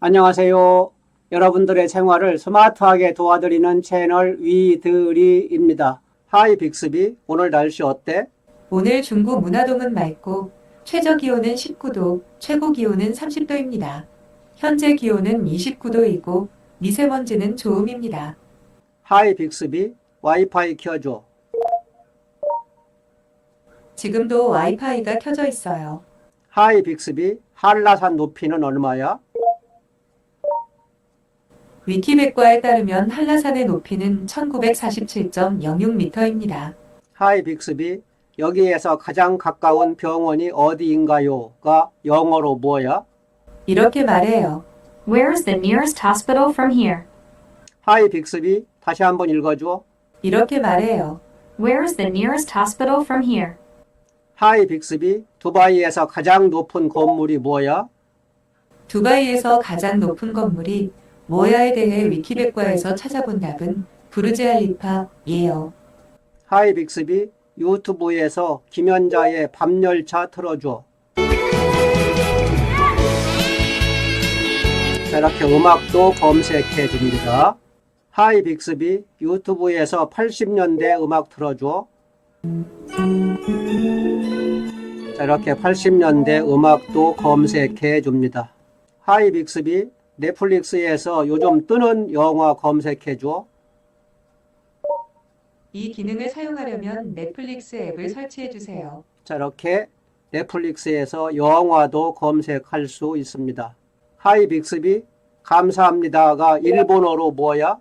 안녕하세요. 여러분들의 생활을 스마트하게 도와드리는 채널 위드리입니다. 하이 빅스비, 오늘 날씨 어때? 오늘 중구 문화동은 맑고 최저 기온은 19도, 최고 기온은 30도입니다. 현재 기온은 29도이고 미세먼지는 좋음입니다. 하이 빅스비, 와이파이 켜줘. 지금도 와이파이가 켜져 있어요. 하이 빅스비, 한라산 높이는 얼마야? 위키백과에 따르면 한라산의 높이는 1947.06m입니다. 하이 빅스비, 여기에서 가장 가까운 병원이 어디인가요?가 영어로 뭐야? 이렇게 말해요. Where is the nearest hospital from here? 하이 빅스비, 다시 한번 읽어줘. 이렇게 말해요. Where is the nearest hospital from here? 하이 빅스비, 두바이에서 가장 높은 건물이 뭐야? 두바이에서 가장 높은 건물이 뭐야에 대해 위키백과에서 찾아본 답은 부르즈알리파예요. 하이 빅스비, 유튜브에서 김연자의 밤열차 틀어줘. 자, 이렇게 음악도 검색해 줍니다. 하이 빅스비, 유튜브에서 80년대 음악 틀어줘. 자, 이렇게 80년대 음악도 검색해 줍니다. 하이 빅스비, 넷플릭스에서 요즘 뜨는 영화 검색해 줘. 이 기능을 사용하려면 넷플릭스 앱을 설치해 주세요. 자, 이렇게 넷플릭스에서 영화도 검색할 수 있습니다. 하이 빅스비, 감사합니다가 일본어로 뭐야?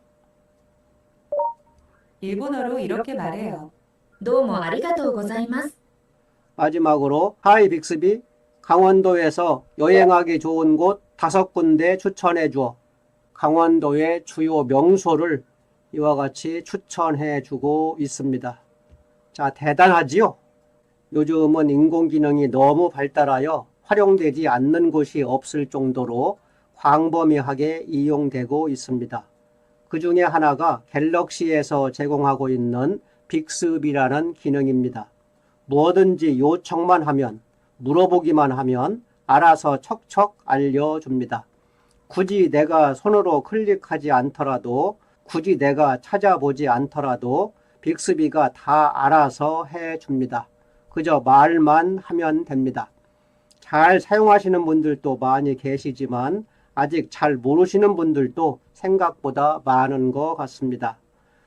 일본어로 이렇게 말해요. どうもありがとうございます。 마지막으로 하이 빅스비, 강원도에서 여행하기 좋은 곳 다섯 군데 추천해 줘. 강원도의 주요 명소를 이와 같이 추천해 주고 있습니다. 자, 대단하지요? 요즘은 인공지능이 너무 발달하여 활용되지 않는 곳이 없을 정도로 광범위하게 이용되고 있습니다. 그 중에 하나가 갤럭시에서 제공하고 있는 빅스비라는 기능입니다. 뭐든지 요청만 하면, 물어보기만 하면 알아서 척척 알려줍니다. 굳이 내가 손으로 클릭하지 않더라도, 굳이 내가 찾아보지 않더라도 빅스비가 다 알아서 해줍니다. 그저 말만 하면 됩니다. 잘 사용하시는 분들도 많이 계시지만 아직 잘 모르시는 분들도 생각보다 많은 것 같습니다.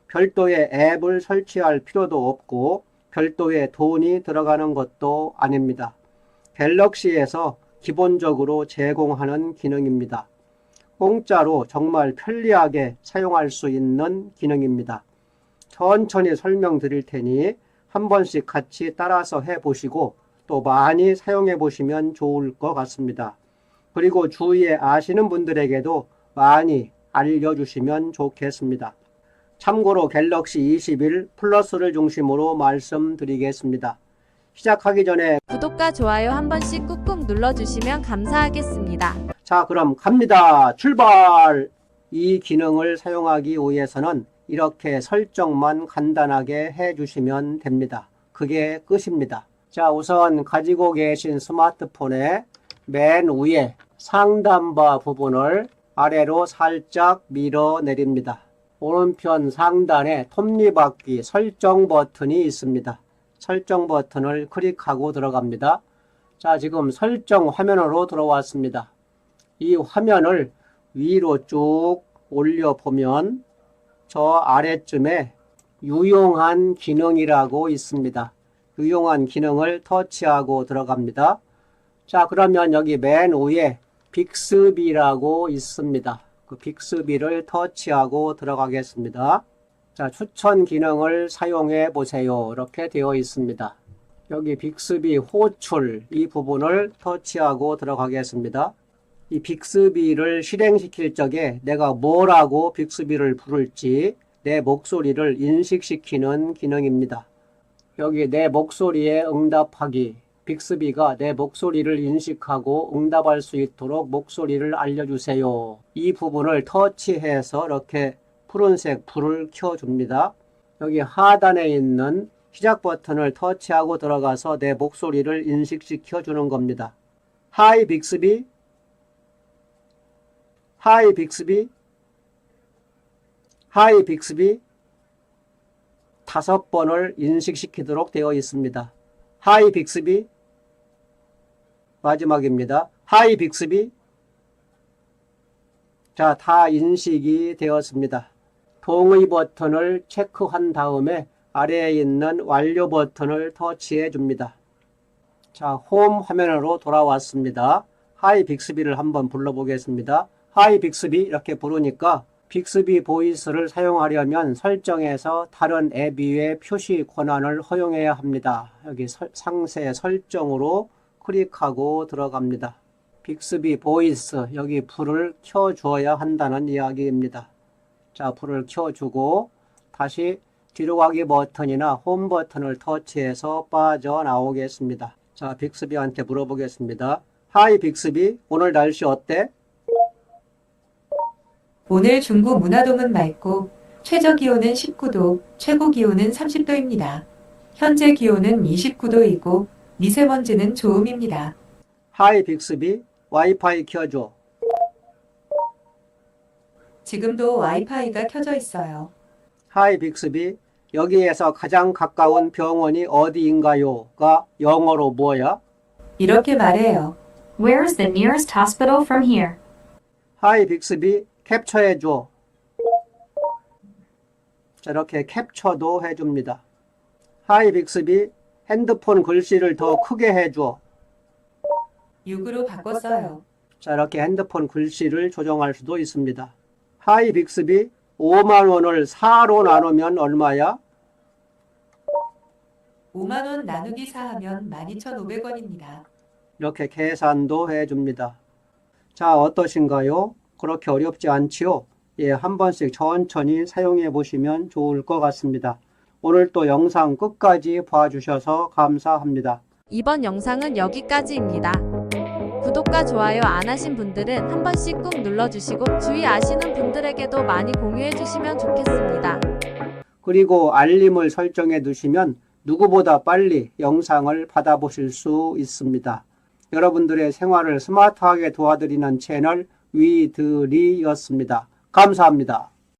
별도의 앱을 설치할 필요도 없고 별도의 돈이 들어가는 것도 아닙니다. 갤럭시에서 기본적으로 제공하는 기능입니다. 공짜로 정말 편리하게 사용할 수 있는 기능입니다. 천천히 설명드릴 테니 한 번씩 같이 따라서 해 보시고 또 많이 사용해 보시면 좋을 것 같습니다. 그리고 주위에 아시는 분들에게도 많이 알려주시면 좋겠습니다. 참고로 갤럭시 21 플러스를 중심으로 말씀드리겠습니다. 시작하기 전에 구독과 좋아요 한 번씩 꾹꾹 눌러주시면 감사하겠습니다. 자 그럼 갑니다. 출발! 이 기능을 사용하기 위해서는 이렇게 설정만 간단하게 해주시면 됩니다. 그게 끝입니다. 자 우선 가지고 계신 스마트폰의 맨 위에 상단바 부분을 아래로 살짝 밀어 내립니다. 오른편 상단에 톱니바퀴 설정 버튼이 있습니다. 설정 버튼을 클릭하고 들어갑니다. 자, 지금 설정 화면으로 들어왔습니다. 이 화면을 위로 쭉 올려보면 저 아래쯤에 유용한 기능이라고 있습니다. 유용한 기능을 터치하고 들어갑니다. 자, 그러면 여기 맨 위에 빅스비라고 있습니다. 그 빅스비를 터치하고 들어가겠습니다. 자, 추천 기능을 사용해 보세요. 이렇게 되어 있습니다. 여기 빅스비 호출 이 부분을 터치하고 들어가겠습니다. 이 빅스비를 실행시킬 적에 내가 뭐라고 빅스비를 부를지 내 목소리를 인식시키는 기능입니다. 여기 내 목소리에 응답하기 빅스비가 내 목소리를 인식하고 응답할 수 있도록 목소리를 알려주세요. 이 부분을 터치해서 이렇게 푸른색 불을 켜줍니다. 여기 하단에 있는 시작 버튼을 터치하고 들어가서 내 목소리를 인식시켜 주는 겁니다. Hi 빅스비 하이 빅스비 하이 빅스비 다섯 번을 인식시키도록 되어 있습니다. 하이 빅스비 마지막입니다. 하이 빅스비 자, 다 인식이 되었습니다. 동의 버튼을 체크한 다음에 아래에 있는 완료 버튼을 터치해 줍니다. 자, 홈 화면으로 돌아왔습니다. 하이 빅스비를 한번 불러보겠습니다. 하이 빅스비 이렇게 부르니까 빅스비 보이스를 사용하려면 설정에서 다른 앱 위에 표시 권한을 허용해야 합니다. 여기 설- 상세 설정으로 클릭하고 들어갑니다. 빅스비 보이스 여기 불을 켜줘야 한다는 이야기입니다. 자, 불을 켜주고 다시 뒤로 가기 버튼이나 홈 버튼을 터치해서 빠져나오겠습니다. 자, 빅스비한테 물어보겠습니다. 하이 빅스비, 오늘 날씨 어때? 오늘 중구 문화동은 맑고 최저 기온은 19도, 최고 기온은 30도입니다. 현재 기온은 29도이고 미세먼지는 좋음입니다. 하이 빅스비, 와이파이 켜줘. 지금도 와이파이가 켜져 있어요. 하이 빅스비, 여기에서 가장 가까운 병원이 어디인가요?가 영어로 뭐야? 이렇게 말해요. Where is the nearest hospital from here? 하이 빅스비, 캡처해줘. 자, 이렇게 캡처도 해줍니다. 하이 빅스비, 핸드폰 글씨를 더 크게 해줘. 6으로 바꿨어요. 자, 이렇게 핸드폰 글씨를 조정할 수도 있습니다. 하이 빅스비 5만 원을 4로 나누면 얼마야? 5만 원 나누기 4 하면 12,500원입니다. 이렇게 계산도 해 줍니다. 자, 어떠신가요? 그렇게 어렵지 않지요? 예, 한 번씩 천천히 사용해 보시면 좋을 것 같습니다. 오늘 또 영상 끝까지 봐주셔서 감사합니다. 이번 영상은 여기까지입니다. 구독과 좋아요 안 하신 분들은 한 번씩 꾹 눌러주시고 주위 아시는 분들에게도 많이 공유해 주시면 좋겠습니다. 그리고 알림을 설정해 두시면 누구보다 빨리 영상을 받아보실 수 있습니다. 여러분들의 생활을 스마트하게 도와드리는 채널 위드리였습니다. 감사합니다.